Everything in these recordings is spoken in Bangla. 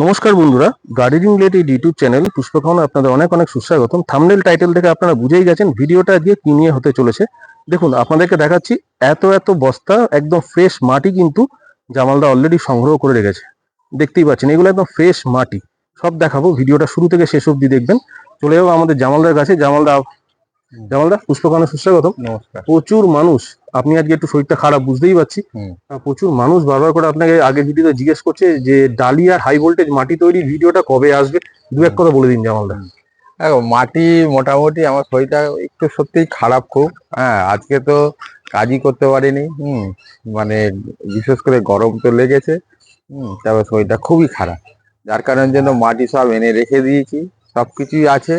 নমস্কার বন্ধুরা গার্ডেনিং রিলেটেড ইউটিউব চ্যানেল পুষ্পখাওয়ানো আপনাদের অনেক অনেক সুস্বাগতম। থামনেল টাইটেল থেকে আপনারা বুঝেই গেছেন ভিডিওটা আজকে কি নিয়ে হতে চলেছে। দেখুন, আপনাদেরকে দেখাচ্ছি, এত এত বস্তা, একদম ফ্রেশ মাটি কিন্তু জামালদা অলরেডি সংগ্রহ করে রেখেছে। দেখতেই পাচ্ছেন, এগুলো একদম ফ্রেশ মাটি। সব দেখাবো, ভিডিওটা শুরু থেকে শেষ অবধি দেখবেন। চলে যাব আমাদের জামালদার কাছে। জামালদা জামালদা পুষ্পখাওয়ানো সুস্বাগতম নমস্কার। প্রচুর মানুষ আপনি আজকে একটু শরীরটা খারাপ বুঝতেই পারছি। প্রচুর মানুষ বারবার করে আপনাকে আগে ভিডিওতে জিজ্ঞেস করছে যে ডালি আর হাই ভোল্টেজ মাটি তৈরির ভিডিওটা কবে আসবে? দু এক কথা বলে দিন জামালদা দেখো মাটি মোটামুটি আমার শরীরটা একটু সত্যিই খারাপ খুব। হ্যাঁ আজকে তো কাজই করতে পারিনি। হুম মানে বিশেষ করে গরম তো লেগেছে। হুম তারপর শরীরটা খুবই খারাপ। যার কারণের জন্য মাটি সব এনে রেখে দিয়েছি। সব কিছুই আছে।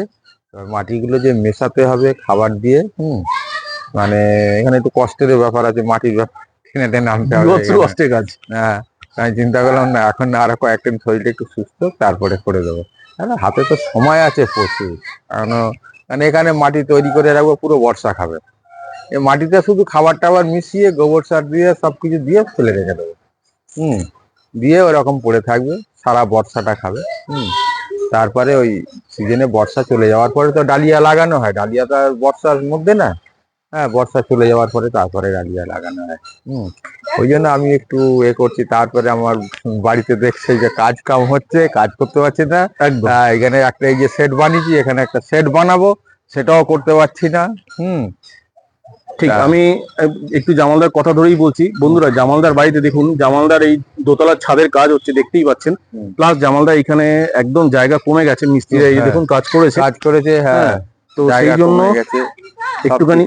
এবার মাটিগুলো যে মেশাতে হবে খাবার দিয়ে হুম? মানে এখানে একটু কষ্টের ব্যাপার আছে মাটির টেনে টেনে নামতে হবে কষ্টের কাজ। হ্যাঁ আমি চিন্তা করলাম না এখন না আরও কয়েকদিন শরীরটা একটু সুস্থ তারপরে করে দেবো। হ্যাঁ হাতে তো সময় আছে প্রচুর। কারণ মানে এখানে মাটি তৈরি করে রাখব পুরো বর্ষা খাবে। এই মাটিতে শুধু খাবার টাবার মিশিয়ে গোবর সার দিয়ে সব কিছু দিয়ে ফেলে রেখে দেবো। হুম দিয়ে ওরকম পড়ে থাকবে সারা বর্ষাটা খাবে। হুম তারপরে ওই সিজনে বর্ষা চলে যাওয়ার পরে তো ডালিয়া লাগানো হয়। ডালিয়া তো বর্ষার মধ্যে না? হ্যাঁ বর্ষা চলে যাওয়ার পরে তারপরে ডালিয়া লাগানো হয়। হুম ওই জন্য আমি একটু এ করছি। তারপরে আমার বাড়িতে দেখছে যে কাজ কাম হচ্ছে কাজ করতে পারছি না। এখানে একটা এই যে সেট বানিয়েছি এখানে একটা সেট বানাবো সেটাও করতে পারছি না। হুম ঠিক হ্যাঁ। আমি একটু জামালদার কথা ধরেই বলছি। বন্ধুরা জামালদার বাড়িতে দেখুন জামালদার এই দোতলার ছাদের কাজ হচ্ছে দেখতেই পাচ্ছেন। প্লাস জামালদার এখানে একদম জায়গা কমে গেছে মিস্ত্রিরা এই হ্যাঁ। দেখুন কাজ করেছে। কাজ করেছে হ্যাঁ। হ্যাঁ, তো সেই জন্য একটুখানি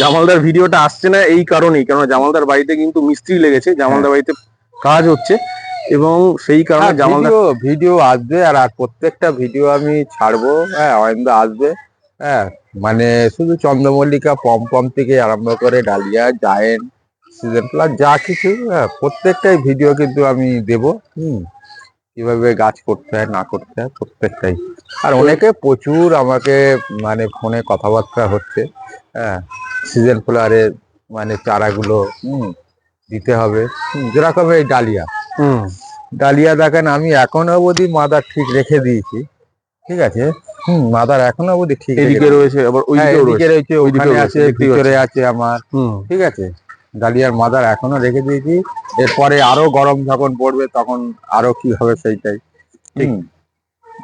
জামালদার ভিডিওটা আসছে না এই কারণেই কারণ জামালদার বাড়িতে কিন্তু মিস্ত্রি লেগেছে জামালদার বাড়িতে কাজ হচ্ছে। এবং সেই কারণে হ্যাঁ, জামালদার ভিডিও আসবে আর প্রত্যেকটা ভিডিও আমি ছাড়বো হ্যাঁ আসবে হ্যাঁ। মানে শুধু চন্দ্রমল্লিকা পম পম থেকে আরম্ভ করে ডালিয়া জায়েন্ট সিজন প্লাস যা কিছু হ্যাঁ প্রত্যেকটাই ভিডিও কিন্তু আমি দেব হুম কীভাবে গাছ করতে হয় না করতে হয় প্রত্যেকটাই। আর অনেকে প্রচুর আমাকে মানে ফোনে কথাবার্তা হচ্ছে হ্যাঁ সিজন ফ্লাওয়ারের মানে চারাগুলো হুম দিতে হবে যেরকম এই ডালিয়া। হুম। ডালিয়া দেখেন আমি এখনও অবধি মাদার ঠিক রেখে দিয়েছি ঠিক আছে? হুম মাদার এখনও অবধি ঠিক এদিকে রয়েছে আবার হ্যাঁ, এদিকে রয়েছে। ওইদিকেও আছে ভিতরে আছে আমার। ঠিক আছে? ডালিয়ার মাদার এখনও রেখে দিয়েছি। এরপরে আরও গরম যখন পড়বে তখন আরও কি হবে সেইটাই। ঠিক।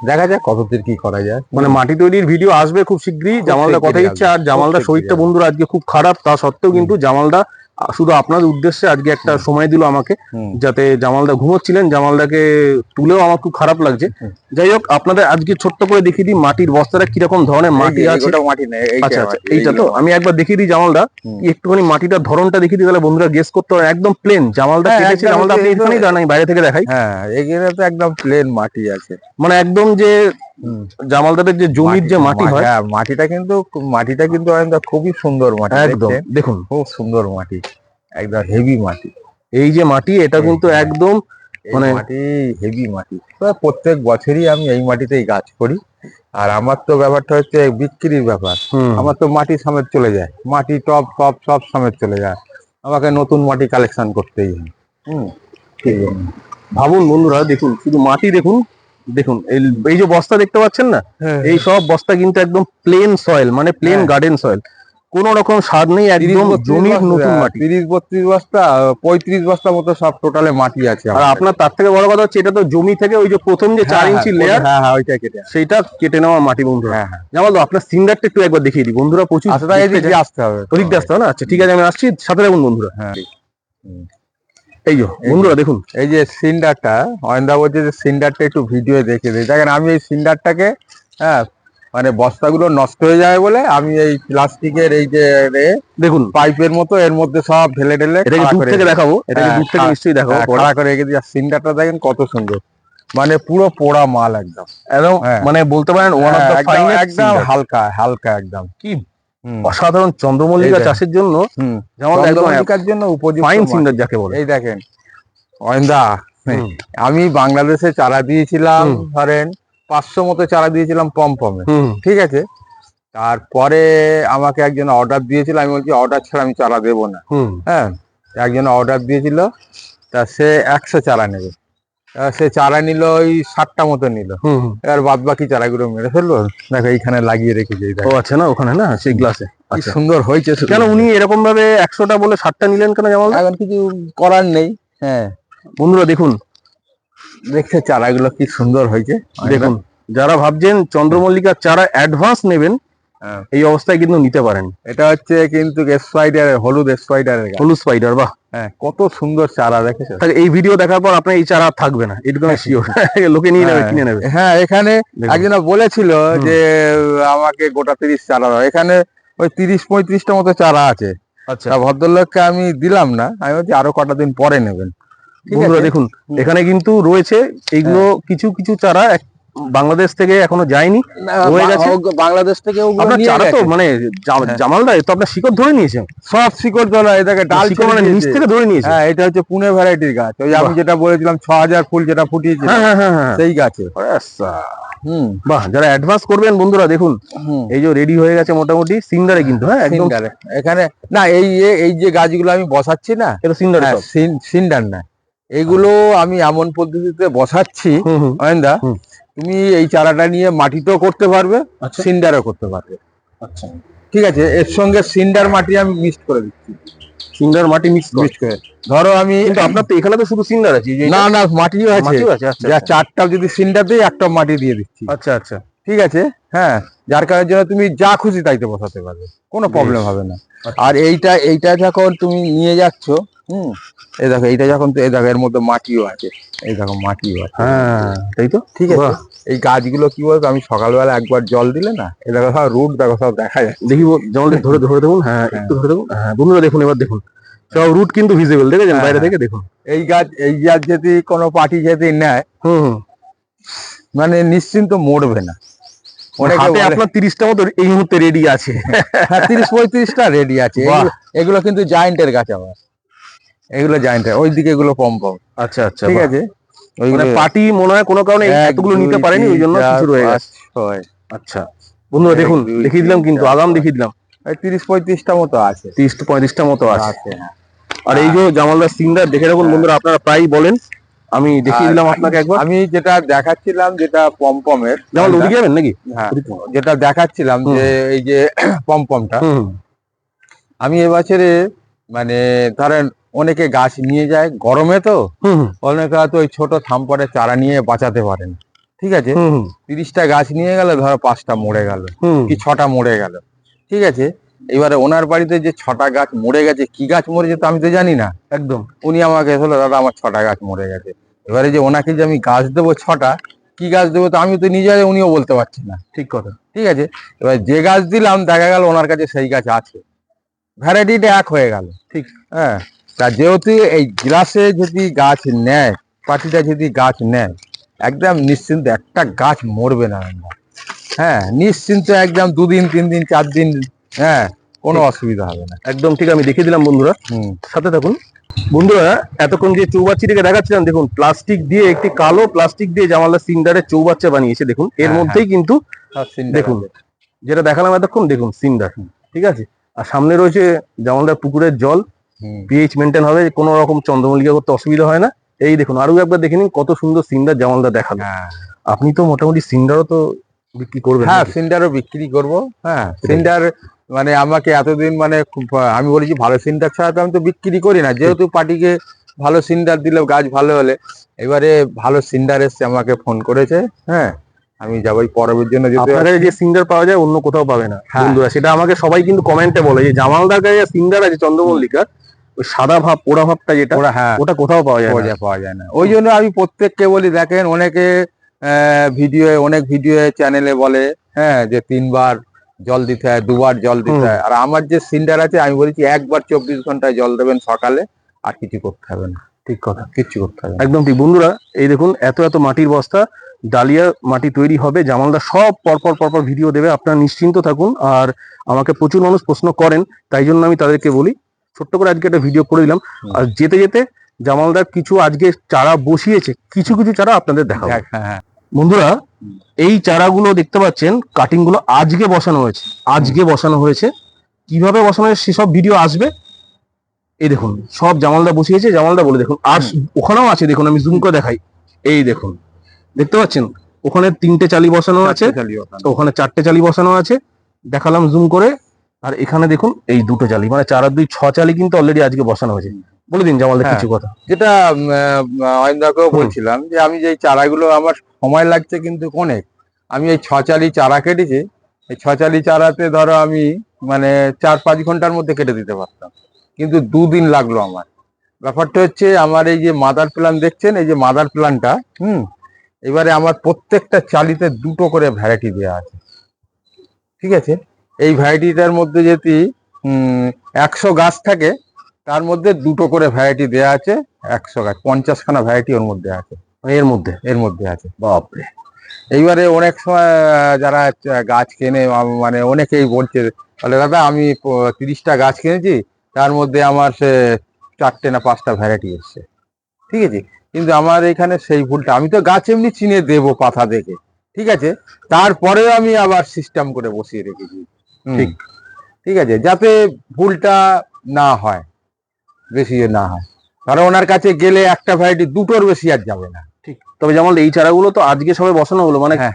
দেখা যাক কতদূর কি করা যায়। মানে মাটি তৈরির ভিডিও আসবে খুব শীঘ্রই। জামালদা কথা ইচ্ছে আর জামালদার খুব শরীরটা বন্ধুরা আজকে খুব খারাপ তা সত্ত্বেও কিন্তু জামালদা শুধু আপনাদের উদ্দেশ্যে আজকে একটা সময় দিল আমাকে যাতে জামালদা ঘুমোচ্ছিলেন জামালদাকে তুলেও আমার খুব খারাপ লাগছে। যাই হোক আপনাদের আজকে ছোট্ট করে দেখিয়ে দিই মাটির বস্তাটা কীরকম ধরনের মাটি আছে। মাটি আচ্ছা আচ্ছা এইটা তো। আমি একবার দেখিয়ে দিই জামালদা একটুখানি মাটিটার ধরনটা দেখিয়ে দিই তাহলে বন্ধুরা গেস করতে পারে। একদম প্লেন জামালদা হ্যাঁ, কেটেছে জামালদা আপনি দাঁড়ান আমি বাইরে থেকে দেখাই। হ্যাঁ এখানে তো একদম প্লেন মাটি আছে। মানে একদম যে। জামালদারের যে জমির যে মাটি হয় হ্যাঁ মাটিটা কিন্তু মাটিটা কিন্তু খুবই সুন্দর মাটি একদম দেখুন। খুব সুন্দর মাটি একদম হেভি মাটি। এই যে মাটি এটা কিন্তু একদম মানে- মাটি হেভি মাটি। প্রত্যেক বছরই আমি এই মাটিতেই গাছ করি। আর আমার তো ব্যাপারটা হচ্ছে বিক্রির ব্যাপার। আমার তো মাটি সমেত চলে যায়। মাটি টপ টপ সব সমেত চলে যায়। আমাকে নতুন মাটি কালেকশন করতেই হয়। হুম ঠিক আছে ভাবুন বন্ধুরা দেখুন শুধু মাটি দেখুন দেখুন এই- যে বস্তা দেখতে পাচ্ছেন না? এই সব বস্তা কিন্তু একদম প্লেন সয়েল মানে প্লেন হ্যাঁ। গার্ডেন সয়েল কোন রকম সার নেই একদম জমির নতুন মাটি। তিরিশ বত্রিশ বস্তা পঁয়ত্রিশ বস্তা মতো সব টোটালে মাটি আছে আর আপনার তার থেকে বড় কথা হচ্ছে এটা তো জমি থেকে ওই যে প্রথম যে। চার হ্যাঁ, ইঞ্চি হ্যাঁ, লেয়ার হ্যাঁ হ্যাঁ ওইটা কেটে সেইটা কেটে নেওয়া মাটি বন্ধুরা। হ্যাঁ হ্যাঁ। জামাল আপনার সিন্ডারটা একটু একবার দেখিয়ে দিই। বন্ধুরা প্রচুর আচ্ছা আসতে হবে। ওদিক দিয়ে আসতে হবে না? আচ্ছা ঠিক আছে আমি আসছি সাথে রাখুন বন্ধুরা। হ্যাঁ। এই যে বন্ধুরা দেখুন। এই যে সিন্ডারটা অয়েন্দা বলছে যে সিন্ডারটা একটু ভিডিও দেখে দিই। দেখেন আমি এই সিন্ডারটাকে হ্যাঁ মানে বস্তাগুলো নষ্ট হয়ে যায় বলে আমি এই প্লাস্টিকের এই যে দেখুন। পাইপের মতো এর মধ্যে সব ঢেলে ঢেলে থেকে দেখাবো। এটাকে হ্যাঁ, দূর থেকে নিশ্চয়ই দেখাবো হ্যাঁ, পরে। খাড়া করে রেখে দিই। আর সিন্ডারটা দেখেন কত সুন্দর। মানে পুরো পোড়া মাল একদম। একদম হ্যাঁ। মানে বলতে পারেন ওয়ান অফ হ্যাঁ, দ্য একদম হালকা হালকা একদম। কি অসাধারণ চন্দ্রমল্লিকা চাষের জন্য। যেমন একদম চন্দ্রমল্লিকার জন্য উপযুক্ত ফাইন সিন্ডার যাকে বলে। এই দেখেন। অয়েন্দা হুম, আমি বাংলাদেশে চারা দিয়েছিলাম ধরেন পাঁচশো মতো চারা দিয়েছিলাম পমপমে ঠিক আছে? তারপরে আমাকে একজন অর্ডার দিয়েছিল আমি বলছি অর্ডার ছাড়া আমি চারা দেবো না। হ্যাঁ একজন অর্ডার দিয়েছিল তা সে একশো চারা নেবে। সে চারা নিল ওই সাতটা মতো নিল। এবার বাদ বাকি চারাগুলো মেরে ফেলল। দেখো এইখানে লাগিয়ে রেখেছে ও আচ্ছা না ওখানে না? সেই গ্লাসে আচ্ছা। সুন্দর হয়েছে কেন উনি এরকম ভাবে একশোটা বলে ষাটটা নিলেন কেন জামালদা এখন কিছু করার নেই হ্যাঁ। বন্ধুরা দেখুন। দেখছে চারাগুলো কি সুন্দর হয়েছে। দেখুন যারা ভাবছেন চন্দ্রমল্লিকার চারা অ্যাডভান্স নেবেন। এই অবস্থায় কিন্তু নিতে পারেন। এটা হচ্ছে কিন্তু স্পাইডারের হলুদ স্পাইডারের গাছ হলুদ স্পাইডার বাহ। হ্যাঁ কত সুন্দর চারা দেখেছ তাহলে এই ভিডিও দেখার পর আপনার এই চারা থাকবে না এটুকু শিওর লোকে নিয়ে নেবে হ্যাঁ, কিনে নেবে। হ্যাঁ এখানে দেখুন। একজনা বলেছিল যে আমাকে গোটা তিরিশ চারা দাও। এখানে ওই তিরিশ পঁয়ত্রিশটা মতো চারা আছে। আচ্ছা। ভদ্রলোককে আমি দিলাম না আমি বলছি আরও কটা দিন পরে নেবেন। বন্ধুরা দেখুন এখানে কিন্তু রয়েছে এইগুলো কিছু কিছু চারা বাংলাদেশ থেকে এখনও যায়নি হয়ে গেছে? বাংলাদেশ থেকে আপনার চারা তো মানে হ্যাঁ। জামালদা তো আপনার শিকড় ধরে নিয়েছে। সব শিকড় তোলা এটাকে ডাল শিকড় মানে নিচ থেকে ধরে নিয়েছে। হ্যাঁ এটা হচ্ছে পুনে ভ্যারাইটির গাছ। ওই আমি যেটা বলেছিলাম ছ হাজার ফুল যেটা ফুটিয়েছিল হ্যাঁ হ্যাঁ সেই গাছে। আচ্ছা। হুম। বাহ যারা অ্যাডভান্স করবেন বন্ধুরা দেখুন। এই যে রেডি হয়ে গেছে মোটামুটি সিন্ডারে কিন্তু হ্যাঁ একদম। এখানে না এই এই যে গাছগুলো আমি বসাচ্ছি না এটা সিন্ডারে সিন্ডার না। এগুলো আমি এমন পদ্ধতিতে বসাচ্ছি অয়েন্দা। তুমি এই চারাটা নিয়ে মাটিতেও করতে পারবে আচ্ছা। সিন্ডারও করতে পারবে। আচ্ছা। ঠিক আছে এর সঙ্গে সিন্ডার মাটি আমি মিক্স করে দিচ্ছি। সিন্ডার মাটি মিক্স মিক্স করে। ধরো আমি কিন্তু আপনার তো এখানে তো শুধু সিন্ডার আছে না না মাটিও আছে। আচ্ছা যা। চারটা যদি সিন্ডার দিই একটা মাটি দিয়ে দিচ্ছি। আচ্ছা আচ্ছা। ঠিক আছে? হ্যাঁ যার কারণের জন্য তুমি যা খুশি তাইতে বসাতে পারবে। কোনো প্রবলেম হবে না। আর এইটা এইটা যখন তুমি নিয়ে যাচ্ছ হুম এই দেখো এইটা যখন তো এই দেখো এর মধ্যে মাটিও আছে। এই দেখো মাটিও আছে। হ্যাঁ। তাই তো? ঠিক আছে। এই গাছগুলো কি বলতো আমি সকালবেলা একবার জল দিলে না এই দেখো সব রুট দেখো সব দেখা যায়। দেখি ধরে ধরে দেখুন হ্যাঁ একটু ধরে দেখুন হ্যাঁ বন্ধুরা দেখুন এবার দেখুন। সব রুট কিন্তু ভিজিবল দেখেছেন? হ্যাঁ, বাইরে হ্যাঁ। থেকে দেখুন। এই গাছ এই গাছ যদি কোনো পার্টি যদি নেয় হুম মানে নিশ্চিন্ত মরবে না। হাতে আপনার তিরিশটা মতো এই মুহূর্তে রেডি আছে। হ্যাঁ তিরিশ পঁয়ত্রিশটা রেডি আছে। এগুলো- এগুলো কিন্তু জায়েন্টের গাছ আবার। এগুলো জায়েন্টের ওইদিকে এগুলো পম পম আচ্ছা আচ্ছা ঠিক আছে? মানে পার্টি মনে হয় কোনো কারণে এতগুলো নিতে পারেনি ওই জন্য কিছু রয়ে গেছে। আচ্ছা। বন্ধুরা দেখুন দেখিয়ে দিলাম কিন্তু আগাম দেখিয়ে দিলাম। তিরিশ পঁয়ত্রিশটা মতো আছে। তিরিশ পঁয়ত্রিশটা মতো আছে। হ্যাঁ। আর এই যে জামালদার সিন্ডার দেখে রাখুন হ্যাঁ। বন্ধুরা আপনারা প্রায়ই বলেন। আমি দেখিয়ে দিলাম আপনাকে একবার। আমি যেটা দেখাচ্ছিলাম যেটা পমপমের জামাল ওদিকে যাবেন নাকি? হ্যাঁ। যেটা দেখাচ্ছিলাম যে এই যে পমপমটা। আমি এবছরে মানে ধরেন অনেকে গাছ নিয়ে যায় গরমে তো অনেকে হয়তো ওই ছোট থামপরে চারা নিয়ে বাঁচাতে পারেন। ঠিক আছে? তিরিশটা গাছ নিয়ে গেল ধরো পাঁচটা মরে গেল কি ছটা মরে গেল। ঠিক আছে? এবারে ওনার বাড়িতে যে ছটা গাছ মরে গেছে কি গাছ মরেছে তো আমি তো জানি না। একদম। উনি আমাকে বলল দাদা আমার ছটা গাছ মরে গেছে। এবারে যে ওনাকে যে আমি গাছ দেবো ছটা কি গাছ দেবো তো আমি তো নিজে উনিও বলতে পারছি না। ঠিক কথা। ঠিক আছে? এবার যে গাছ দিলাম দেখা গেল ওনার কাছে সেই গাছ আছে। ভ্যারাইটিটা এক হয়ে গেল। ঠিক। হ্যাঁ। তা যেহেতু এই গ্লাসে যদি গাছ নেয় পাটিটা যদি গাছ নেয় একদম নিশ্চিন্ত একটা গাছ মরবে না। হ্যাঁ নিশ্চিন্ত একদম দুদিন তিন দিন চার দিন হ্যাঁ কোনো অসুবিধা হবে না। একদম ঠিক আমি দেখিয়ে দিলাম বন্ধুরা। হুম। সাথে থাকুন। বন্ধুরা এতক্ষণ যে চৌবাচ্চিটাকে দেখাচ্ছিলাম দেখুন প্লাস্টিক দিয়ে একটি কালো প্লাস্টিক দিয়ে জামালদার সিন্ডারের চৌবাচ্চা বানিয়েছে দেখুন। এর হ্যাঁ, মধ্যেই কিন্তু দেখুন যেটা দেখালাম এতক্ষণ দেখুন সিন্ডার। ঠিক আছে? আর সামনে রয়েছে জামালদার পুকুরের জল। পিএইচ মেনটেন হবে কোনো রকম চন্দ্রমল্লিকা করতে অসুবিধা হয় না। এই দেখুন আরও একবার দেখে নিন কত সুন্দর সিন্ডার জামালদা দেখাল। হ্যাঁ। আপনি তো মোটামুটি সিন্ডারও তো বিক্রি করবেন হ্যাঁ? সিন্ডারও বিক্রি করব। হ্যাঁ। সিন্ডার মানে আমাকে এতদিন মানে আমি বলেছি ভালো সিন্ডার ছাড়া তো আমি তো বিক্রি করি না। যেহেতু পার্টিকে ভালো সিন্ডার দিলে গাছ ভালো হলে এবারে ভালো সিন্ডার এসছে আমাকে ফোন করেছে হ্যাঁ। আমি যাব এই পরবের জন্য আপনার কাছে যে সিঙ্গার পাওয়া যায় অন্য কোথাও পাবে না। হ্যাঁ। বন্ধুরা সেটা আমাকে সবাই কিন্তু কমেন্টে বলে যে জামালদার কাছে সিঙ্গার আছে চন্দ্রমল্লিকার ওই সাদা ভাব পোড়া ভাবটা যেটা ওরা হ্যাঁ। ওটা কোথাও পাওয়া যায় পাওয়া না। যায় পাওয়া যায় না। ওই জন্য আমি প্রত্যেককে বলি দেখেন অনেকে ভিডিও অনেক ভিডিও চ্যানেলে বলে হ্যাঁ যে তিনবার জল দিতে হয় দুবার জল দিতে হয়। আর আমার যে সিন্ডার আছে আমি বলেছি একবার চব্বিশ ঘন্টায় জল দেবেন সকালে আর কিছু করতে হবে না। ঠিক কথা। কিচ্ছু করতে হবে না। একদম ঠিক। বন্ধুরা এই দেখুন এত এত মাটির বস্তা ডালিয়া মাটি তৈরি হবে। জামালদা সব পরপর পরপর ভিডিও দেবে। আপনারা নিশ্চিন্ত থাকুন। আর আমাকে প্রচুর মানুষ প্রশ্ন করেন তাই জন্য আমি তাদেরকে বলি ছোট্ট করে আজকে একটা ভিডিও করে দিলাম। আর যেতে যেতে জামালদার কিছু আজকে চারা বসিয়েছে কিছু কিছু চারা আপনাদের দেখাবো। দেখ, হ্যাঁ হ্যাঁ। বন্ধুরা এই চারাগুলো দেখতে পাচ্ছেন কাটিংগুলো আজকে বসানো হয়েছে। আজকে বসানো হয়েছে। কীভাবে বসানো হয়েছে সেসব ভিডিও আসবে? এই দেখুন সব জামালদা বসিয়েছে। জামালদা বলে দেখুন আর ওখানেও আছে দেখুন আমি জুম করে দেখাই। এই দেখুন। দেখতে পাচ্ছেন? ওখানে তিনটে চালি বসানো আছে। ওখানে। চারটে চালি বসানো আছে। দেখালাম জুম করে। আর এখানে দেখুন এই দুটো চালি। মানে চার আর দুই ছ চালি কিন্তু অলরেডি আজকে বসানো হয়েছে। বলে দিন জামালদা হ্যাঁ। কিছু কথা যেটা অয়েন্দাকেও বলছিলাম যে আমি যে চারাগুলো আমার সময় লাগছে কিন্তু অনেক। আমি এই ছচালি চারা কেটেছি। এই ছচালি চারাতে ধরো আমি মানে চার পাঁচ ঘণ্টার মধ্যে কেটে দিতে পারতাম। কিন্তু দুদিন লাগল আমার। ব্যাপারটা হচ্ছে আমার এই যে মাদার প্ল্যান দেখছেন? এই যে মাদার প্ল্যানটা হুম? এবারে আমার প্রত্যেকটা চালিতে দুটো করে ভ্যারাইটি দেওয়া আছে। ঠিক আছে? এই ভ্যারাইটিটার মধ্যে যদি একশো গাছ থাকে, তার মধ্যে দুটো করে ভ্যারাইটি দেওয়া আছে, একশো গাছ, পঞ্চাশখানা ভ্যারাইটি ওর মধ্যে আছে। এর মধ্যে এর মধ্যে আছে, বাপরে। এইবারে অনেক সময় যারা গাছ কেনে মানে অনেকেই বলছে, তাহলে দাদা, আমি তিরিশটা গাছ কিনেছি, তার মধ্যে আমার সে চারটে না পাঁচটা ভ্যারাইটি এসছে। ঠিক আছে? কিন্তু আমার এখানে সেই ভুলটা আমি তো গাছ এমনি চিনে দেবো পাতা দেখে ঠিক আছে তারপরেও আমি আবার সিস্টেম করে বসিয়ে রেখেছি। ঠিক। ঠিক আছে যাতে ভুলটা না হয় বেশি না হয় কারণ ওনার কাছে গেলে একটা ভ্যারাইটি দুটোর বেশি আর যাবে না ঠিক তবে যেমন এই চারাগুলো তো আজকে সবাই বসানো হলো মানে হ্যাঁ।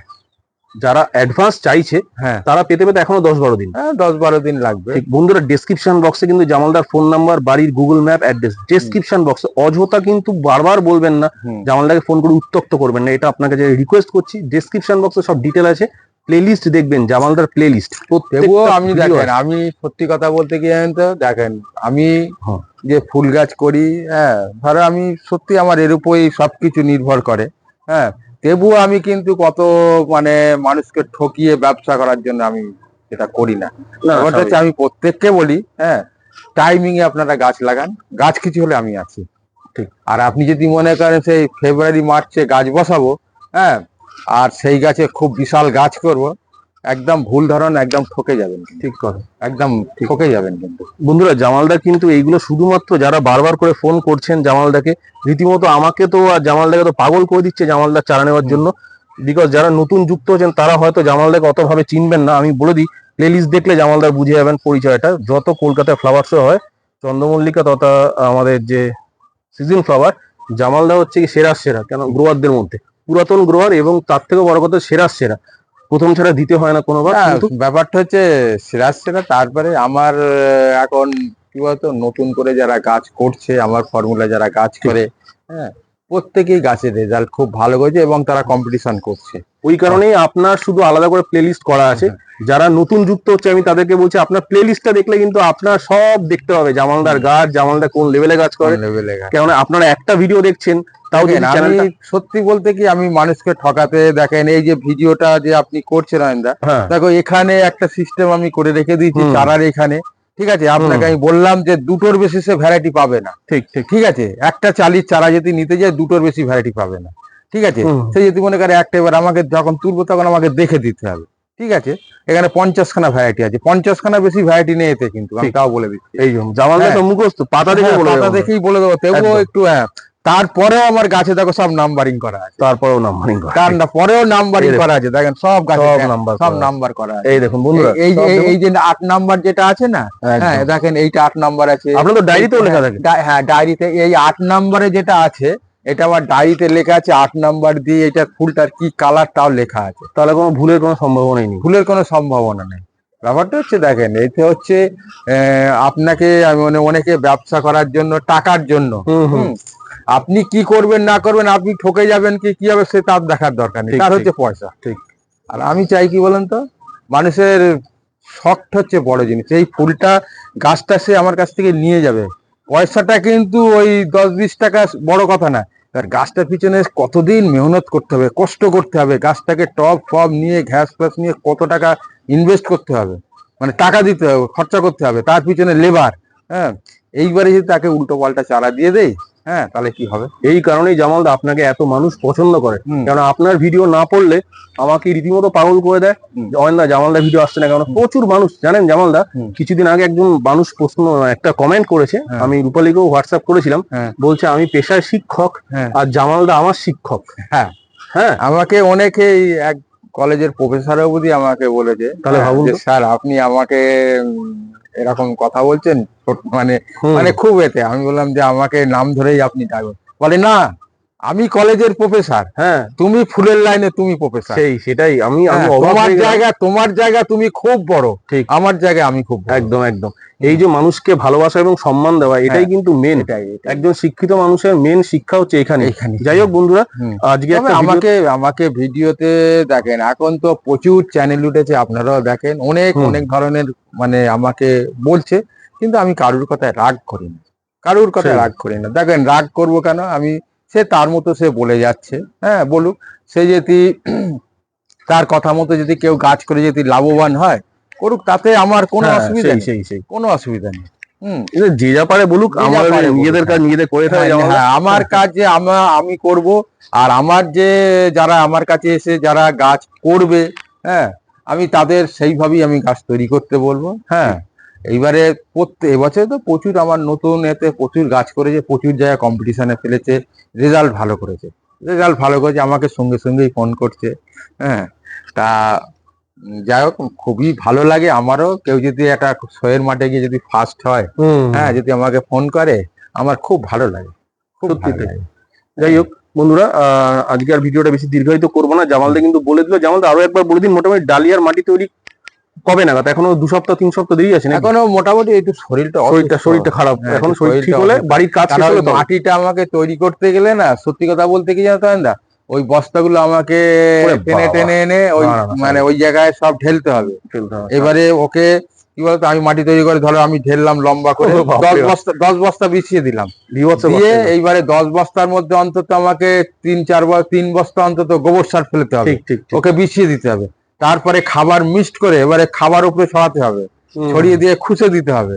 যারা অ্যাডভান্স চাইছে হ্যাঁ। তারা পেতে পেতে এখনও দশ বারো দিন। হ্যাঁ দশ বারো দিন লাগবে। বন্ধুরা ডেসক্রিপশন বক্সে কিন্তু জামালদার ফোন নাম্বার বাড়ির গুগল ম্যাপ অ্যাড্রেস ডেসক্রিপশন বক্সে অযথা কিন্তু বারবার বলবেন না জামালদাকে ফোন করে উত্তক্ত করবেন না। এটা আপনাকে যে রিকোয়েস্ট করছি ডেসক্রিপশন বক্সে সব ডিটেল আছে। প্লেলিস্ট দেখবেন জামালদার প্লেলিস্ট তবুও আমি দেখেন আমি সত্যি কথা বলতে জানেন তো দেখেন আমি হ্যাঁ। যে ফুল গাছ করি হ্যাঁ ধরো আমি সত্যি আমার এর উপরই সবকিছু নির্ভর করে হ্যাঁ তবুও আমি কিন্তু কত মানে মানুষকে ঠকিয়ে ব্যবসা করার জন্য আমি এটা করি না। ব্যাপারটা হচ্ছে আমি প্রত্যেককে বলি হ্যাঁ টাইমিং এ আপনারা গাছ লাগান। গাছ কিছু হলে আমি আছি ঠিক। আর আপনি যদি মনে করেন সেই ফেব্রুয়ারি মার্চে গাছ বসাবো হ্যাঁ আর সেই গাছে খুব বিশাল গাছ করব একদম ভুল ধরন একদম ঠকে যাবেন। ঠিক কথা। একদম ঠকে। যাবেন কিন্তু। বন্ধুরা জামালদা কিন্তু এইগুলো শুধুমাত্র যারা বারবার করে ফোন করছেন জামালদাকে রীতিমতো আমাকে তো আর জামালদাকে তো পাগল করে দিচ্ছে জামালদা চারা নেওয়ার জন্য। বিকজ যারা নতুন যুক্ত হচ্ছেন তারা হয়তো জামালদাকে অতভাবে চিনবেন না। আমি বলে দিই প্লেলিস্ট দেখলে জামালদার বুঝে যাবেন পরিচয়টা। যত কলকাতায় ফ্লাওয়ার শো হয় চন্দ্রমল্লিকা তথা আমাদের যে সিজন ফ্লাওয়ার জামালদা হচ্ছে কি সেরা সেরা কেন? গ্রোয়ারদের মধ্যে। পুরাতন গ্রোয়ার এবং তার থেকেও বড় কথা সেরা সেরা। প্রথম ছাড়া দিতে হয় না কোনোবার কিন্তু ব্যাপারটা হচ্ছে সিরাজ সেরা তারপরে আমার এখন কি বলতো নতুন করে যারা গাছ করছে আমার ফর্মুলা যারা গাছ করে হ্যাঁ প্রত্যেকেই গাছের রেজাল্ট খুব ভালো হয়েছে এবং তারা কম্পিটিশন করছে। ওই কারণেই আপনার শুধু আলাদা করে প্লেলিস্ট করা আছে। যারা নতুন যুক্ত হচ্ছে আমি তাদেরকে বলছি আপনার প্লেলিস্টটা দেখলে কিন্তু আপনার সব দেখতে হবে জামালদার গাছ জামালদা কোন লেভেলে গাছ করে। কেননা আপনারা একটা ভিডিও দেখছেন তাও যদি আমি চ্যানেলটা সত্যি বলতে কি আমি মানুষকে ঠকাতে দেখেন এই যে ভিডিওটা যে আপনি করছেন অয়নদা হ্যাঁ। দেখো এখানে একটা সিস্টেম আমি করে রেখে দিয়েছি। চারার এখানে ঠিক আছে? আপনাকে আমি বললাম যে দুটোর বেশি সে ভ্যারাইটি পাবে না। ঠিক ঠিক। ঠিক আছে? একটা চালির চারা যদি নিতে যায় দুটোর বেশি ভ্যারাইটি পাবে না। ঠিক আছে? সে যদি মনে করে একটা এবার আমাকে যখন তুলবো তখন আমাকে দেখে দিতে হবে। ঠিক আছে? এখানে পঞ্চাশখানা ভ্যারাইটি আছে। পঞ্চাশখানা বেশি ভ্যারাইটি নেই এতে কিন্তু আমি। তাও বলে দিচ্ছি। এই জামালদা তো মুখস্থ পাতা দেখে হ্যাঁ, পাতা। দেখেই বলে দেবো। তবুও একটু হ্যাঁ তারপরেও আমার গাছে দেখো সব নাম্বারিং করা আছে। তারপরেও নাম্বারিং করা তার না পরেও নাম্বারিং করা আছে। দেখেন সব গাছে সব নাম্বার সব নাম্বার করা আছে। এই দেখুন বন্ধুরা এই যে এই যে আট নাম্বার যেটা আছে না হ্যাঁ দেখেন এইটা আট নাম্বার আছে। আপনার তো ডায়েরিতেও লেখা থাকে। হ্যাঁ ডায়েরিতে এই আট নাম্বারে যেটা আছে এটা আমার ডায়েরিতে লেখা আছে আট নাম্বার দিয়ে এটা ফুলটার কি কালার তাও লেখা আছে। তাহলে কোনো ভুলের কোনো সম্ভাবনাই নেই। ভুলের কোনো সম্ভাবনা নেই। ব্যাপারটা হচ্ছে দেখেন এতে হচ্ছে আহ, আপনাকে আমি মানে অনেকে ব্যবসা করার জন্য টাকার জন্য আপনি কি করবেন না করবেন আপনি ঠকে যাবেন কি কি হবে সে তার দেখার দরকার নেই। তার হচ্ছে পয়সা। ঠিক। আর আমি চাই কি বলেন তো? মানুষের শখটা হচ্ছে বড় জিনিস। এই ফুলটা গাছটা সে আমার কাছ থেকে নিয়ে যাবে। পয়সাটা কিন্তু ওই দশ বিশ টাকা বড় কথা না। আর গাছটার পিছনে কতদিন মেহনত করতে হবে কষ্ট করতে হবে। গাছটাকে টপ ফপ নিয়ে ঘ্যাস ফ্যাস নিয়ে কত টাকা ইনভেস্ট করতে হবে। মানে টাকা দিতে হবে খরচা করতে হবে। তার পিছনে লেবার হ্যাঁ? এইবারে যদি তাকে উল্টো পাল্টা চারা দিয়ে দেয় হ্যাঁ তাহলে কি হবে এই কারণেই জামালদা আপনাকে এত মানুষ পছন্দ করে। কারণ আপনার ভিডিও না পড়লে আমাকে রীতিমতো পাগল করে দেয়। অয়নদা জামালদা ভিডিও আসছে না কেন প্রচুর মানুষ জানেন জামালদা কিছুদিন আগে একজন মানুষ প্রশ্ন একটা কমেন্ট করেছে হ্যাঁ। আমি রূপালীকেও হোয়াটসঅ্যাপ করেছিলাম হ্যাঁ। বলছে আমি পেশায় শিক্ষক হ্যাঁ। আর জামালদা আমার শিক্ষক হ্যাঁ। হ্যাঁ আমাকে অনেকেই এক কলেজের প্রফেসর অবধি আমাকে বলেছে তাহলে ভাবুন স্যার আপনি আমাকে এরকম কথা বলছেন মানে মানে খুব এতে। আমি বললাম যে আমাকে নাম ধরেই আপনি ডাকবেন। বলে না আমি কলেজের প্রফেসর। হ্যাঁ। তুমি ফুলের লাইনে তুমি প্রফেসর। সেই সেটাই আমি হ্যাঁ, তোমার জায়গা তোমার জায়গা তুমি খুব বড়। ঠিক। আমার জায়গা আমি খুব একদম একদম। এই যে মানুষকে ভালোবাসা এবং সম্মান দেওয়া এটাই হ্যাঁ, কিন্তু মেন এটাই এটাই। একজন শিক্ষিত মানুষের মেন শিক্ষা হচ্ছে এখানে। যাই হোক বন্ধুরা আজকে আমাকে আমাকে ভিডিওতে দেখেন এখন তো প্রচুর চ্যানেল উঠেছে আপনারাও দেখেন। অনেক অনেক ধরনের মানে আমাকে বলছে কিন্তু আমি কারুর কথায় রাগ করি না। কারুর কথায় রাগ করি না। দেখেন রাগ করব কেন? আমি সে তার মতো সে বলে যাচ্ছে। হ্যাঁ বলুক সে যদি তার কথা মতো যদি কেউ গাছ করে যদি লাভবান হয় করুক তাতে আমার কোনো হ্যাঁ, অসুবিধা নেই। কোনো অসুবিধা নেই। হুম। যে যা পারে বলুক আমার নিজেদের কাজ হ্যাঁ। নিজেদের করে থাকে হ্যাঁ, আমার কাজ যে আমা আমি করব আর আমার যে যারা আমার কাছে এসে যারা গাছ করবে হ্যাঁ আমি তাদের সেইভাবেই আমি গাছ তৈরি করতে বলব। হ্যাঁ। এইবারে প্রত্যেক এবছর তো প্রচুর আমার নতুন এতে প্রচুর গাছ করেছে প্রচুর জায়গায় কম্পিটিশনে ফেলেছে রেজাল্ট ভালো করেছে। রেজাল্ট ভালো করেছে আমাকে সঙ্গে সঙ্গেই ফোন করছে হ্যাঁ। তা যাই হোক খুবই ভালো লাগে আমারও কেউ যদি একটা শোয়ের মাঠে গিয়ে যদি ফার্স্ট হয় হ্যাঁ যদি আমাকে ফোন করে আমার খুব ভালো লাগে খুব সত্যি ভালো লাগে। যাই হোক বন্ধুরা আহ, আজকে আর ভিডিওটা বেশি দীর্ঘায়িত করব না। জামালদা কিন্তু বলে দিল জামালদা আরও একবার বলে দিন মোটামুটি ডালিয়ার মাটি তৈরি কবে নাগাদ? এখনও দু সপ্তাহ তিন সপ্তাহ দেরি আছে এখনও মোটামুটি একটু শরীরটা শরীরটা শরীরটা খারাপ। হ্যাঁ, এখন শরীর ঠিক হলে বাড়ির কাজ মাটিটা আমাকে তৈরি করতে গেলে না সত্যি কথা বলতে কি জানো না ওই বস্তাগুলো আমাকে টেনে টেনে এনে ওই মানে ওই জায়গায় সব ঢেলতে হবে। এবারে ওকে কি বলতো আমি মাটি তৈরি করে ধরো আমি ঢেললাম লম্বা করে দশ বস্তা দশ বস্তা বিছিয়ে দিলাম। দিয়ে এইবারে দশ বস্তার মধ্যে অন্তত আমাকে তিন চার বার তিন বস্তা অন্তত গোবর সার ফেলতে হবে। ওকে বিছিয়ে দিতে হবে। তারপরে খাবার মিক্সড করে এবারে খাবার উপরে ছড়াতে হবে। ছড়িয়ে দিয়ে খুঁজে দিতে হবে।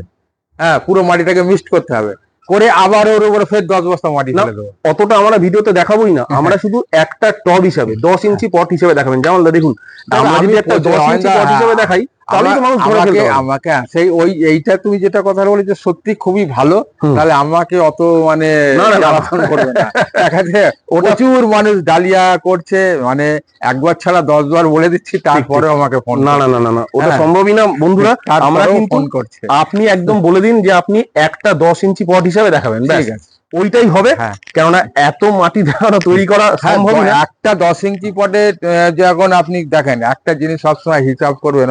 হ্যাঁ পুরো মাটিটাকে মিক্সড করতে হবে। করে আবার ওর উপরে ফের দশ বস্তা মাটি না। ফেলে দেবো। অতটা আমরা ভিডিওতে দেখাবোই না। আমরা শুধু একটা টব হিসাবে দশ ইঞ্চি পট হিসেবে দেখাবেন। যেমন দেখুন আমরা যদি একটা দশ ইঞ্চি পট হিসেবে দেখাই তাহলে তো আমা- মানুষ ধরে আমাকে আমাকে সেই ওই এইটা তুমি যেটা কথা বলেছ সত্যি খুবই ভালো। তাহলে আমাকে অত মানে করবে না। প্রচুর মানুষ ডালিয়া করছে মানে একবার ছাড়া দশ বার বলে দিচ্ছি তারপরে আমাকে ফোন না না না না ওটা হ্যাঁ। সম্ভবই না বন্ধুরা। আমরা ফোন করছে। আপনি একদম বলে দিন যে আপনি একটা দশ ইঞ্চি পট হিসাবে দেখাবেন ঠিক আছে। ওইটাই হবে। হ্যাঁ। কেননা এত মাটি দেওয়ানো তৈরি করা হ্যাঁ, সম্ভব না। একটা দশ ইঞ্চি পটে যখন আপনি দেখেন একটা জিনিস সবসময় হিসাব করবেন।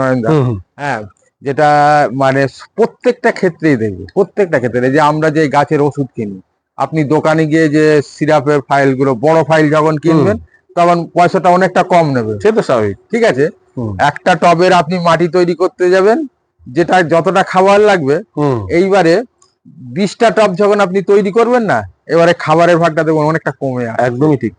হ্যাঁ যেটা মানে প্রত্যেকটা ক্ষেত্রেই দেখবে প্রত্যেকটা ক্ষেত্রে। যে আমরা যে গাছের ওষুধ কিনি আপনি দোকানে গিয়ে যে সিরাপের ফাইলগুলো বড় ফাইল যখন কিনবেন তখন পয়সাটা অনেকটা কম নেবে। সে তো স্বাভাবিক। ঠিক আছে? একটা টবের আপনি মাটি তৈরি করতে যাবেন যেটা যতটা খাবার লাগবে এইবারে বিশটা টব যখন আপনি তৈরি করবেন না এবারে খাবারের ভাগটা দেখুন অনেকটা কমে আসে একদমই ঠিক।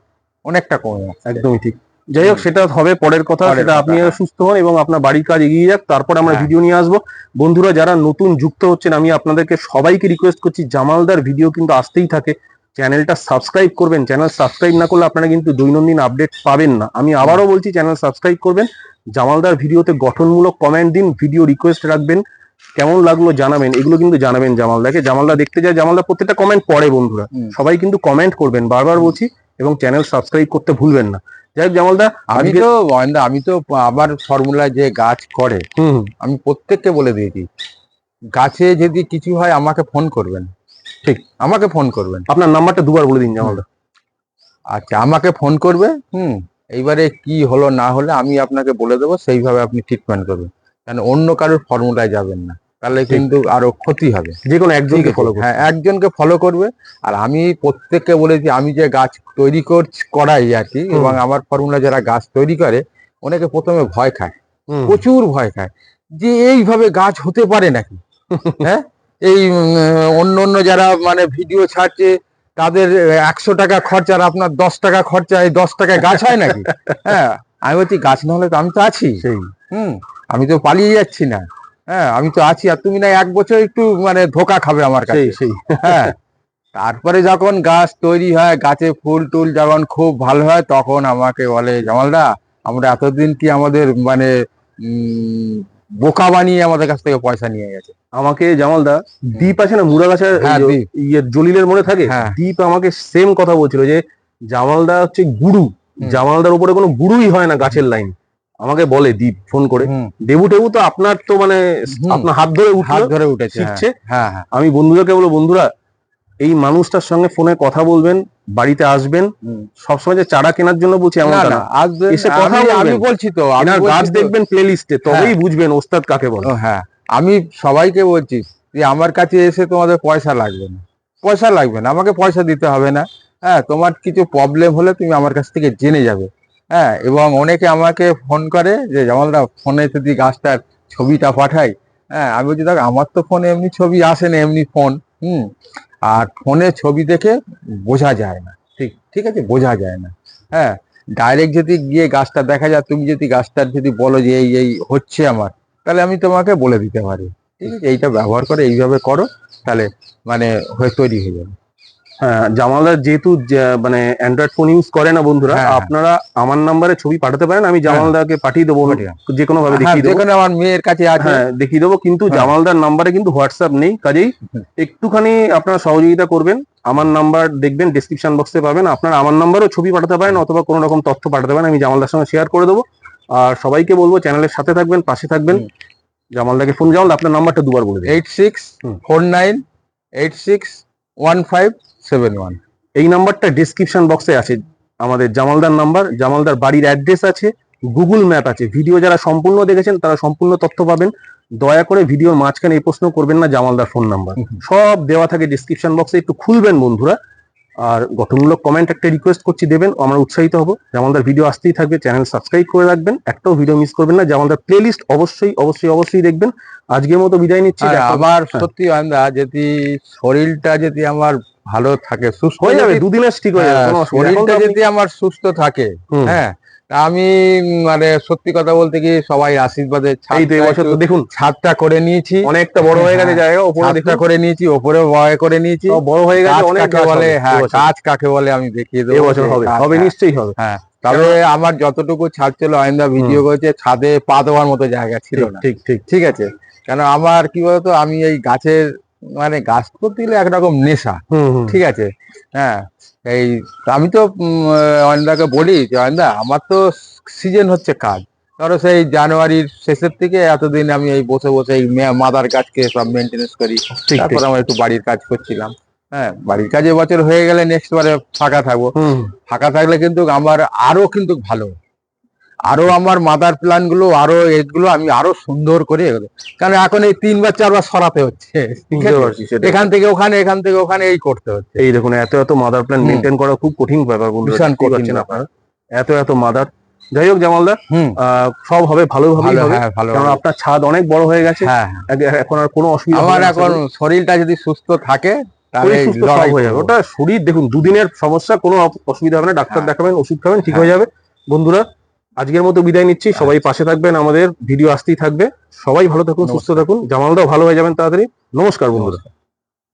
অনেকটা কমে আসে একদমই ঠিক। যাই হোক সেটা হবে পরের কথা সেটা আপনি। সুস্থ হন এবং আপনার বাড়ির কাজ এগিয়ে যাক। তারপর আমরা হ্যাঁ। ভিডিও নিয়ে আসব। বন্ধুরা যারা নতুন যুক্ত হচ্ছেন আমি আপনাদেরকে সবাইকে রিকোয়েস্ট করছি জামালদার ভিডিও কিন্তু আসতেই থাকে। চ্যানেলটা সাবস্ক্রাইব করবেন। চ্যানেল সাবস্ক্রাইব না করলে আপনারা কিন্তু দৈনন্দিন আপডেট পাবেন না। আমি আবারও বলছি চ্যানেল সাবস্ক্রাইব করবেন। জামালদার ভিডিওতে গঠনমূলক কমেন্ট দিন ভিডিও রিকোয়েস্ট রাখবেন। কেমন লাগল জানাবেন? এগুলো কিন্তু জানাবেন জামালদাকে জামালদা দেখতে যায় জামালদা প্রত্যেকটা কমেন্ট পড়ে বন্ধুরা। সবাই কিন্তু কমেন্ট করবেন বারবার বলছি এবং চ্যানেল সাবস্ক্রাইব করতে ভুলবেন না। যাই হোক জামালদা আমি তো আমি তো আমার ফর্মুলায় যে গাছ করে আমি প্রত্যেককে বলে দিয়েছি গাছে যদি কিছু হয় আমাকে ফোন করবেন। ঠিক। আমাকে ফোন করবেন। আপনার নাম্বারটা দুবার বলে দিন জামালদা। আচ্ছা আমাকে ফোন করবে হুম। এইবারে কি হলো না হলে আমি আপনাকে বলে দেবো সেইভাবে আপনি ট্রিটমেন্ট করবেন। কারণ অন্য কারোর ফর্মুলায় যাবেন না। তাহলে কিন্তু আরও ক্ষতি হবে। যে কোনো একজনকে ফলো হ্যাঁ একজনকে ফলো করবে। আর আমি প্রত্যেককে বলেছি আমি যে গাছ তৈরি করাই আর কি এবং আমার ফর্মুলা যারা গাছ তৈরি করে অনেকে প্রথমে ভয় খায়। প্রচুর ভয় খায় যে এইভাবে গাছ হতে পারে নাকি? হ্যাঁ? এই অন্য অন্য যারা মানে ভিডিও ছাড়ছে তাদের একশো টাকা খরচা আর আপনার দশ টাকা খরচা এই দশ টাকায় গাছ হয় নাকি? হ্যাঁ আমি বলছি গাছ না হলে তো আমি তো আছি। সেই। হুম আমি তো পালিয়ে যাচ্ছি না। হ্যাঁ আমি তো আছি আর তুমি না এক বছর একটু মানে ধোকা খাবে আমার কাছে। সেই হ্যাঁ তারপরে যখন গাছ তৈরি হয় গাছে ফুল টুল যখন খুব ভালো হয় তখন আমাকে বলে জামালদা আমরা এতদিন কি আমাদের মানে উম, বোকা বানিয়ে আমাদের কাছ থেকে পয়সা নিয়ে গেছে? আমাকে জামালদা দীপ আছে না মুরাগাছার হ্যাঁ, দ্বীপ। ইয়ে জলিলের মনে থাকে হ্যাঁ। দীপ আমাকে সেম কথা বলছিল যে জামালদা হচ্ছে গুরু জামালদার উপরে কোনো গুরুই হয় না গাছের লাইন আমাকে বলে দীপ ফোন করে। ডেবু টেবু তো আপনার তো মানে আপনার হাত ধরে হাত ধরে উঠেছে হ্যাঁ। শিখছে। হ্যাঁ হ্যাঁ। আমি বন্ধুদেরকে বলব বন্ধুরা এই মানুষটার সঙ্গে ফোনে কথা বলবেন বাড়িতে আসবেন সবসময় যে চারা কেনার জন্য বলছি না এমনটা না না। এসে কথা আমি- বলছি তো আমি এনার গাছ দেখবেন প্লে লিস্টে তবেই বুঝবেন ওস্তাদ কাকে বলে। হ্যাঁ। আমি সবাইকে বলছি যে আমার কাছে এসে তোমাদের পয়সা লাগবে না। পয়সা লাগবে না আমাকে পয়সা দিতে হবে না। হ্যাঁ তোমার কিছু প্রবলেম হলে তুমি আমার কাছ থেকে জেনে যাবে। হ্যাঁ এবং অনেকে আমাকে ফোন করে যে, জামালদা ফোনে যদি গাছটার ছবিটা পাঠাই। হ্যাঁ আমি বলছি, দেখ, আমার তো ফোনে এমনি ছবি আসে না এমনি ফোন হুম? আর ফোনে ছবি দেখে বোঝা যায় না, ঠিক ঠিক আছে, বোঝা যায় না। হ্যাঁ ডাইরেক্ট যদি গিয়ে গাছটা দেখা যায়, তুমি যদি গাছটার যদি বলো যে, এই এই হচ্ছে আমার, তাহলে আমি তোমাকে বলে দিতে পারি, ঠিক আছে? এইটা ব্যবহার করে এইভাবে করো, তাহলে মানে হয়ে তৈরি হয়ে যাবে। হ্যাঁ জামালদার যেহেতু মানে অ্যান্ড্রয়েড ফোন ইউজ করে না বন্ধুরা হ্যাঁ, হ্যাঁ। আপনারা আমার নাম্বারে ছবি পাঠাতে পারেন আমি জামালদাকে পাঠিয়ে দেবো যে কোনো ভাবে দেখিয়ে দেবো। আমার মেয়ের কাছে আছে। হ্যাঁ দেখিয়ে দেবো কিন্তু। জামালদার নাম্বারে কিন্তু হোয়াটসঅ্যাপ নেই কাজেই একটুখানি আপনারা সহযোগিতা করবেন আমার নাম্বার দেখবেন ডিসক্রিপশন বক্সে পাবেন আপনারা আমার নাম্বারও ছবি পাঠাতে পারেন অথবা কোনো রকম তথ্য পাঠাতে পারেন আমি জামালদার সঙ্গে শেয়ার করে দেবো। আর সবাইকে বলব চ্যানেলের সাথে থাকবেন পাশে থাকবেন। জামালদাকে ফোন জামাল আপনার নাম্বারটা দুবার বলে দিন eight six four nine eight six one five seven one এই নাম্বারটা ডিসক্রিপশন বক্সে আছে। আমাদের জামালদার নাম্বার জামালদার বাড়ির অ্যাড্রেস আছে গুগল ম্যাপ আছে। ভিডিও যারা সম্পূর্ণ দেখেছেন তারা সম্পূর্ণ তথ্য পাবেন। দয়া করে ভিডিওর মাঝখানে এই প্রশ্ন করবেন না জামালদার ফোন নাম্বার সব দেওয়া থাকে ডিসক্রিপশন বক্সে একটু খুলবেন বন্ধুরা। আর গঠনমূলক কমেন্ট একটা রিকোয়েস্ট করছি দেবেন আমরা উৎসাহিত হব। জামালদার ভিডিও আসতেই থাকবে চ্যানেল সাবস্ক্রাইব করে রাখবেন। একটাও ভিডিও মিস করবেন না জামালদার প্লেলিস্ট অবশ্যই অবশ্যই অবশ্যই দেখবেন। আজকের মতো বিদায় নিচ্ছি আমার হ্যাঁ। সত্যি আন্দা যদি শরীরটা যদি আমার ভালো থাকে সুস্থ হয়ে যাবে দুদিনের ঠিক হয়ে যাবে হ্যাঁ, শরীরটা যদি আমার সুস্থ থাকে হ্যাঁ তা আমি মানে সত্যি কথা বলতে কি সবাই আশীর্বাদে এই তো দেখুন ছাদটা করে নিয়েছি। অনেকটা বড় হয়ে গেছে জায়গা ওপরে ছাদটা করে নিয়েছি ওপরে বয় করে নিয়েছি। বড় হয়ে গেছে অনেক কাকে বলে হ্যাঁ। গাছ কাকে বলে আমি দেখিয়ে দেবো এবছর হবে হবে। নিশ্চয়ই হবে। হ্যাঁ তবে আমার যতটুকু ছাদ ছিল আইন্দা ভিডিও করেছে ছাদে পা দেওয়ার মতো জায়গা ছিল না। ঠিক ঠিক। ঠিক আছে? কেন আমার কি বলতো আমি এই গাছের মানে গাছ করতে গেলে একরকম নেশা ঠিক আছে? হ্যাঁ এই আমি তো অয়নদাকে বলি যে অয়নদা আমার তো সিজন হচ্ছে কাজ। ধরো সেই জানুয়ারির শেষের থেকে এতদিন আমি এই বসে বসে এই মাদার গাছকে সব মেনটেনেন্স করি। তারপর আমার একটু বাড়ির কাজ করছিলাম। হ্যাঁ বাড়ির কাজে বছর হয়ে গেলে নেক্সট বারে ফাঁকা থাকব। ফাঁকা থাকলে কিন্তু আমার আরও কিন্তু ভালো। আরও আমার মাদার প্ল্যানগুলো আরও এগুলো আমি আরও সুন্দর করে। কারণ এখন এই তিনবার চারবার সরাতে হচ্ছে। এখান থেকে ওখানে এখান থেকে ওখানে এই করতে হচ্ছে। এই দেখুন এত এত মাদার প্ল্যান মেনটেন করা খুব কঠিন ব্যাপার ভীষণ কঠিন আপনারা। এত এত মাদার যাই হোক জামালদা সব হবে ভালোভাবেই ভালো হবে। হ্যাঁ কারণ আপনার ছাদ অনেক বড় হয়ে গেছে। হ্যাঁ এখন আর কোনো অসুবিধা আমার এখন শরীরটা যদি সুস্থ থাকে হয়ে। ওটা শরীর দেখুন দুদিনের সমস্যা কোনো অসুবিধা হবে না। ডাক্তার হ্যাঁ। দেখাবেন ওষুধ খাবেন ঠিক হ্যাঁ। হয়ে। যাবে। বন্ধুরা আজকের মতো বিদায় নিচ্ছি। সবাই পাশে থাকবেন আমাদের ভিডিও আসতেই থাকবে। সবাই ভালো থাকুন সুস্থ থাকুন। জামালদাও ভালো হয়ে যাবেন তাড়াতাড়ি। নমস্কার বন্ধুরা।